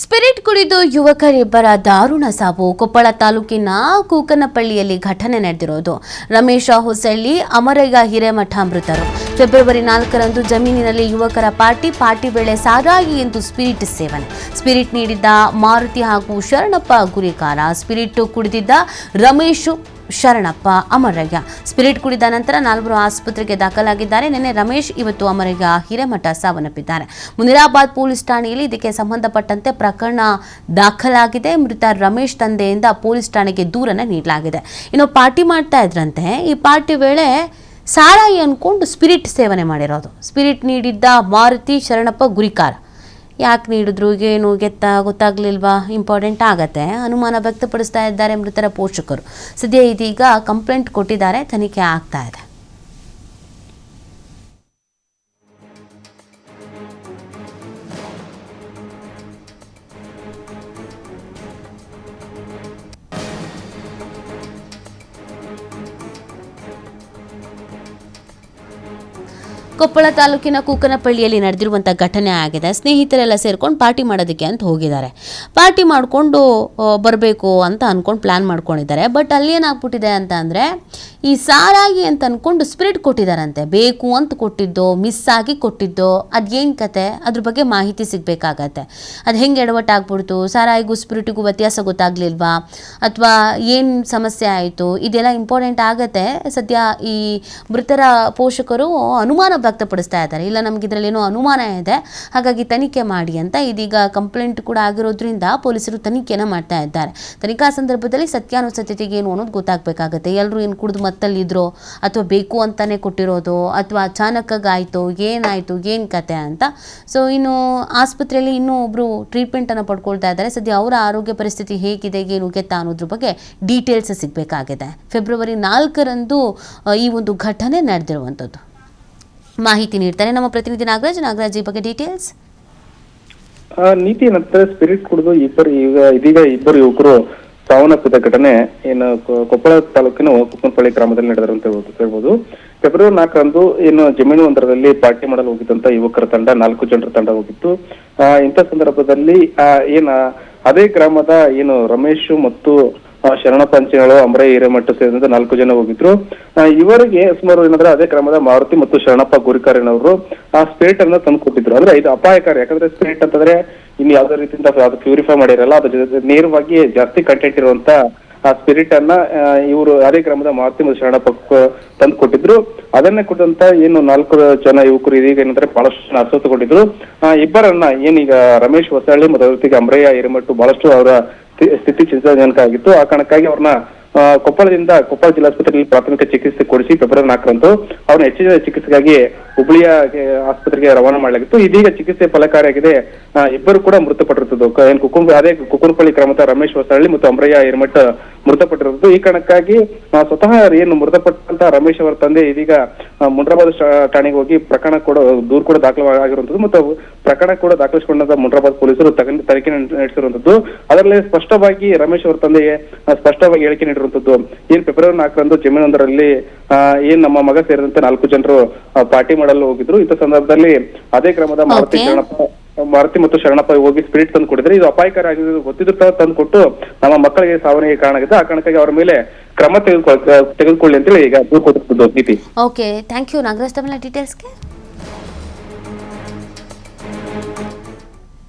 Spirit ಕುಡಿದು ಯುವಕರಿಬ್ಬರ ದಾರುಣ ಸಾವು. ಕೊಪ್ಪಳ ತಾಲೂಕಿನ ಕೂಕನಪಳ್ಳಿಯಲ್ಲಿ ಘಟನೆ ನಡೆದಿರೋದು. ರಮೇಶ ಹೊಸಳ್ಳಿ, ಅಮರಯ್ಯ ಹಿರೇಮಠ ಮೃತರು. ಫೆಬ್ರವರಿ ನಾಲ್ಕರಂದು ಜಮೀನಿನಲ್ಲಿ ಯುವಕರ ಪಾರ್ಟಿ ಪಾರ್ಟಿ ವೇಳೆ ಸಾರಾಗಿ ಎಂದು ಸ್ಪಿರಿಟ್ ಸೇವನೆ. ಸ್ಪಿರಿಟ್ ನೀಡಿದ್ದ ಮಾರುತಿ ಹಾಗೂ ಶರಣಪ್ಪ ಗುರಿಕಾರ. ಸ್ಪಿರಿಟ್ ಕುಡಿದಿದ್ದ ರಮೇಶು ಶರಣಪ್ಪ ಅಮರಯ್ಯ. ಸ್ಪಿರಿಟ್ ಕುಡಿದ ನಂತರ ನಾಲ್ವರು ಆಸ್ಪತ್ರೆಗೆ ದಾಖಲಾಗಿದ್ದಾರೆ. ನಿನ್ನೆ ರಮೇಶ್, ಇವತ್ತು ಅಮರಯ್ಯ ಹಿರೇಮಠ ಸಾವನ್ನಪ್ಪಿದ್ದಾರೆ. ಮುನಿರಾಬಾದ್ ಪೊಲೀಸ್ ಠಾಣೆಯಲ್ಲಿ ಇದಕ್ಕೆ ಸಂಬಂಧಪಟ್ಟಂತೆ ಪ್ರಕರಣ ದಾಖಲಾಗಿದೆ. ಮೃತ ರಮೇಶ್ ತಂದೆಯಿಂದ ಪೊಲೀಸ್ ಠಾಣೆಗೆ ದೂರನ್ನು ನೀಡಲಾಗಿದೆ. ಇನ್ನು ಪಾರ್ಟಿ ಮಾಡ್ತಾ ಇದ್ರಂತೆ. ಈ ಪಾರ್ಟಿ ವೇಳೆ ಸಾರಾಯಿ ಅನ್ಕೊಂಡು ಸ್ಪಿರಿಟ್ ಸೇವನೆ ಮಾಡಿರೋದು. ಸ್ಪಿರಿಟ್ ನೀಡಿದ್ದ ಮಾರುತಿ ಶರಣಪ್ಪ ಗುರಿಕಾರ. ಯಾಕೆ ನೀಡಿದ್ರು, ಏನು ಗೆತ್ತ ಗೊತ್ತಾಗ್ಲಿಲ್ವಾ? ಇಂಪಾರ್ಟೆಂಟ್ ಆಗತ್ತೆ. ಅನುಮಾನ ವ್ಯಕ್ತಪಡಿಸ್ತಾ ಇದ್ದಾರೆ ಮೃತರ ಪೋಷಕರು. ಸದ್ಯ ಇದೀಗ ಕಂಪ್ಲೇಂಟ್ ಕೊಟ್ಟಿದ್ದಾರೆ, ತನಿಖೆ ಆಗ್ತಾ ಇದೆ. ಕೊಪ್ಪಳ ತಾಲೂಕಿನ ಕೂಕನಪಳ್ಳಿಯಲ್ಲಿ ನಡೆದಿರುವಂಥ ಘಟನೆ ಆಗಿದೆ. ಸ್ನೇಹಿತರೆಲ್ಲ ಸೇರ್ಕೊಂಡು ಪಾರ್ಟಿ ಮಾಡೋದಕ್ಕೆ ಅಂತ ಹೋಗಿದ್ದಾರೆ. ಪಾರ್ಟಿ ಮಾಡಿಕೊಂಡು ಬರಬೇಕು ಅಂತ ಅಂದ್ಕೊಂಡು ಪ್ಲ್ಯಾನ್ ಮಾಡ್ಕೊಂಡಿದ್ದಾರೆ. ಬಟ್ ಅಲ್ಲಿ ಏನಾಗ್ಬಿಟ್ಟಿದೆ ಅಂತ ಅಂದರೆ, ಈ ಸಾರಾಗಿ ಅಂತ ಅಂದ್ಕೊಂಡು ಸ್ಪಿರಿಟ್ ಕೊಟ್ಟಿದ್ದಾರಂತೆ. ಬೇಕು ಅಂತ ಕೊಟ್ಟಿದ್ದೋ ಮಿಸ್ ಆಗಿ ಕೊಟ್ಟಿದ್ದೋ ಅದೇನು ಕತೆ? ಅದ್ರ ಬಗ್ಗೆ ಮಾಹಿತಿ ಸಿಗಬೇಕಾಗತ್ತೆ. ಅದು ಹೆಂಗೆ ಎಡವಟ್ಟಾಗ್ಬಿಡ್ತು? ಸಾರಾಯಿಗೂ ಸ್ಪಿರಿಟಿಗೂ ವ್ಯತ್ಯಾಸ ಗೊತ್ತಾಗ್ಲಿಲ್ವಾ? ಅಥವಾ ಏನು ಸಮಸ್ಯೆ ಆಯಿತು? ಇದೆಲ್ಲ ಇಂಪಾರ್ಟೆಂಟ್ ಆಗತ್ತೆ. ಸದ್ಯ ಈ ಮೃತರ ಪೋಷಕರು ಅನುಮಾನ ವ್ಯಕ್ತಪಡಿಸ್ತಾ ಇದ್ದಾರೆ. ಇಲ್ಲ, ನಮ್ಗೆ ಇದರಲ್ಲಿ ಏನೋ ಅನುಮಾನ ಇದೆ, ಹಾಗಾಗಿ ತನಿಖೆ ಮಾಡಿ ಅಂತ ಇದೀಗ ಕಂಪ್ಲೇಂಟ್ ಕೂಡ ಆಗಿರೋದ್ರಿಂದ ಪೊಲೀಸರು ತನಿಖೆಯನ್ನು ಮಾಡ್ತಾ ಇದ್ದಾರೆ. ತನಿಖಾ ಸಂದರ್ಭದಲ್ಲಿ ಸತ್ಯಾನುಸತ್ಯತೆಗೆ ಏನು ಅನ್ನೋದು ಗೊತ್ತಾಗಬೇಕಾಗತ್ತೆ. ಎಲ್ಲರೂ ಏನು ಕುಡಿದು ಮತ್ತಲ್ಲಿದ್ರೋ, ಅಥವಾ ಬೇಕು ಅಂತಾನೆ ಕೊಟ್ಟಿರೋದು, ಅಥವಾ ಅಚಾನಕ್ಕಾಗಾಯಿತು ಏನಾಯಿತು, ಏನು ಕತೆ ಅಂತ. ಸೊ ಇನ್ನು ಆಸ್ಪತ್ರೆಯಲ್ಲಿ ಇನ್ನೂ ಒಬ್ಬರು ಟ್ರೀಟ್ಮೆಂಟನ್ನು ಪಡ್ಕೊಳ್ತಾ ಇದ್ದಾರೆ. ಸದ್ಯ ಅವರ ಆರೋಗ್ಯ ಪರಿಸ್ಥಿತಿ ಹೇಗಿದೆ, ಏನು ಗೆತ್ತ ಅನ್ನೋದ್ರ ಬಗ್ಗೆ ಡೀಟೇಲ್ಸ್ ಸಿಗಬೇಕಾಗಿದೆ. ಫೆಬ್ರವರಿ ನಾಲ್ಕರಂದು ಈ ಒಂದು ಘಟನೆ ನಡೆದಿರುವಂಥದ್ದು. ಮಾಹಿತಿ ನೀಡ್ತಾರೆ ನಮ್ಮ ಪ್ರತಿನಿಧಿ ನಾಗರಾಜ್ ನಾಗರಾಜ್ ಈ ಬಗ್ಗೆ ಡೀಟೇಲ್ಸ್ ನೀತಿ ನಂತರ ಸ್ಪಿರಿಟ್ ಕುಡಿದು ಇಬ್ಬರು ಈಗ, ಇದೀಗ ಇಬ್ಬರು ಯುವಕರು ಸಾವನ್ನಪ್ಪಿದ ಘಟನೆ. ಏನು ಕೊಪ್ಪಳ ತಾಲೂಕಿನ ಕುಕ್ಕನಪಳ್ಳಿ ಗ್ರಾಮದಲ್ಲಿ ನಡೆದರು ಹೇಳ್ಬೋದು- ಹೇಳ್ಬೋದು. ಫೆಬ್ರವರಿ ನಾಲ್ಕರಂದು ಏನು ಜಮೀನು ಒಂದರಲ್ಲಿ ಪಾರ್ಟಿ ಮಾಡಲು ಹೋಗಿದ್ದಂತ ಯುವಕರ ತಂಡ, ನಾಲ್ಕು ಜನರ ತಂಡ ಹೋಗಿತ್ತು. ಇಂಥ ಸಂದರ್ಭದಲ್ಲಿ ಏನ, ಅದೇ ಗ್ರಾಮದ ಏನು ರಮೇಶ್ ಮತ್ತು ಆ, ಶರಣಪ್ಪ ಅಂಬ್ರೆ ಹಿರೇಮಠ ಸೇರಿದಂತೆ ನಾಲ್ಕು ಜನ ಹೋಗಿದ್ರು. ಇವರಿಗೆ ಸುಮಾರು ಏನಂದ್ರೆ ಅದೇ ಕ್ರಮದ ಮಾರುತಿ ಮತ್ತು ಶರಣಪ್ಪ ಗುರಿಕಾರನವರು ಆ ಸ್ಪಿರಿಟ್ ಅನ್ನ ತಂದು ಕೊಟ್ಟಿದ್ರು. ಅಂದ್ರೆ ಇದು ಅಪಾಯಕಾರಿ. ಯಾಕಂದ್ರೆ ಸ್ಪಿರಿಟ್ ಅಂತಂದ್ರೆ ಇನ್ನು ಯಾವ್ದೇ ರೀತಿಯಿಂದ ಅದು ಪ್ಯೂರಿಫೈ ಮಾಡಿರಲ್ಲ ಅದ್ರ ಜೊತೆ ನೇರವಾಗಿ ಜಾಸ್ತಿ ಕಂಟೆಂಟ್ ಇರುವಂತ ಆ ಸ್ಪಿರಿಟ್ ಅನ್ನ ಇವರು ಅದೇ ಕ್ರಮದ ಮಾರುತಿ ಮತ್ತು ಶರಣಪ್ಪ ತಂದು ಕೊಟ್ಟಿದ್ರು. ಅದನ್ನೇ ಕೊಟ್ಟಂತ ಏನು ನಾಲ್ಕು ಜನ ಯುವಕರು ಇದೀಗ ಏನಂದ್ರೆ ಬಹಳಷ್ಟು ಜನ ಅಸ್ವಸ್ಥಗೊಂಡಿದ್ರು. ಇಬ್ಬರನ್ನ ಏನೀಗ ರಮೇಶ್ ಹೊಸಳ್ಳಿ ಮತ್ತು ಅದರ ಜೊತೆಗೆ ಅಂಬ್ರಯ್ಯ ಹಿರೇಮಠು ಬಹಳಷ್ಟು ಅವರ ಸ್ಥಿತಿ ಚಿಂತಾಜನಕ ಆಗಿತ್ತು ಆ ಕಾರಣಕ್ಕಾಗಿ ಅವ್ರನ್ನ ಕೊಪ್ಪಳದಿಂದ ಕೊಪ್ಪಳ ಜಿಲ್ಲಾಸ್ಪತ್ರೆಯಲ್ಲಿ ಪ್ರಾಥಮಿಕ ಚಿಕಿತ್ಸೆ ಕೊಡಿಸಿ ಫೆಬ್ರವರಿ ನಾಲ್ಕರಂದು ಅವ್ರನ್ನ ಹೆಚ್ಚಿನ ಚಿಕಿತ್ಸೆಗಾಗಿ ಹುಬ್ಳಿಯ ಆಸ್ಪತ್ರೆಗೆ ರವಾನೆ ಮಾಡಲಾಗಿತ್ತು. ಇದೀಗ ಚಿಕಿತ್ಸೆ ಫಲಕಾರಿಯಾಗಿದೆ. ಇಬ್ಬರು ಕೂಡ ಮೃತಪಟ್ಟಿರುತ್ತದೆ. ಏನ್ ಕುಕುಂಬ, ಅದೇ ಕುಕುನಪಳ್ಳಿ ಗ್ರಾಮದ ರಮೇಶ್ ಹೊಸಳ್ಳಿ ಮತ್ತು ಅಮರಯ್ಯ ಹಿರೇಮಠ ಮೃತಪಟ್ಟಿರುವುದು ಈ ಕಾರಣಕ್ಕಾಗಿ ಸ್ವತಃ ಏನು ಮೃತಪಟ್ಟಂತ ರಮೇಶ್ ಅವರ ತಂದೆ ಇದೀಗ ಮುಂಡ್ರಾಬಾದ್ ಠಾಣೆಗೆ ಹೋಗಿ ಪ್ರಕರಣ ಕೂಡ ದೂರು ಕೂಡ ದಾಖಲಾಗಿರುವಂತದ್ದು ಮತ್ತು ಪ್ರಕರಣ ಕೂಡ ದಾಖಲಿಸಿಕೊಂಡಂತ ಮುಂಡ್ರಾಬಾದ್ ಪೊಲೀಸರು ತನಿಖೆ ನಡೆ- ನಡೆಸಿರುವಂತದ್ದು ಅದರಲ್ಲಿ ಸ್ಪಷ್ಟವಾಗಿ ರಮೇಶ್ ಅವರ ತಂದೆಗೆ ಸ್ಪಷ್ಟವಾಗಿ ಹೇಳಿಕೆ ನೀಡಿರುವಂತದ್ದು ಏನ್ ಫೆಬ್ರವರಿ ನಾಲ್ಕರಂದು ಜಮೀನೊಂದರಲ್ಲಿ ಏನ್ ನಮ್ಮ ಮಗ ಸೇರಿದಂತೆ ನಾಲ್ಕು ಜನರು ಪಾರ್ಟಿ ಮಾಡಲು ಹೋಗಿದ್ರು. ಇಂಥ ಸಂದರ್ಭದಲ್ಲಿ ಅದೇ ಕ್ರಮದ ಮಾರುತಿ. ಶರಣಪ್ಪ ಮಾರುತಿ ಮತ್ತು ಶರಣಪ್ಪ ಹೋಗಿ ಸ್ಪಿರಿಟ್ ತಂದು ಕೊಟ್ಟಿದ್ರೆ ಇದು ಅಪಾಯಕಾರಿ ಆಗಿದ್ದು ಗೊತ್ತಿದ್ರು ಸಹ ತಂದು ಕೊಟ್ಟು ನಮ್ಮ ಮಕ್ಕಳಿಗೆ ಸಾವನಿಗೆ ಕಾರಣ ಆಗಿದೆ ಆ ಕಾರಣಕ್ಕಾಗಿ ಅವರ ಮೇಲೆ ಕ್ರಮ ತೆಗೆದುಕೊಳ್ಳಿ ತೆಗೆದುಕೊಳ್ಳಿ ಅಂತೇಳಿ ಈಗ ದೂರು ಕೊಟ್ಟಿದ್ದು ಓಕೆ ಥ್ಯಾಂಕ್ ಯು ನಾಗರಾಜ್, ತಮ್ಮ ಡೀಟೇಲ್ಸ್ಗೆ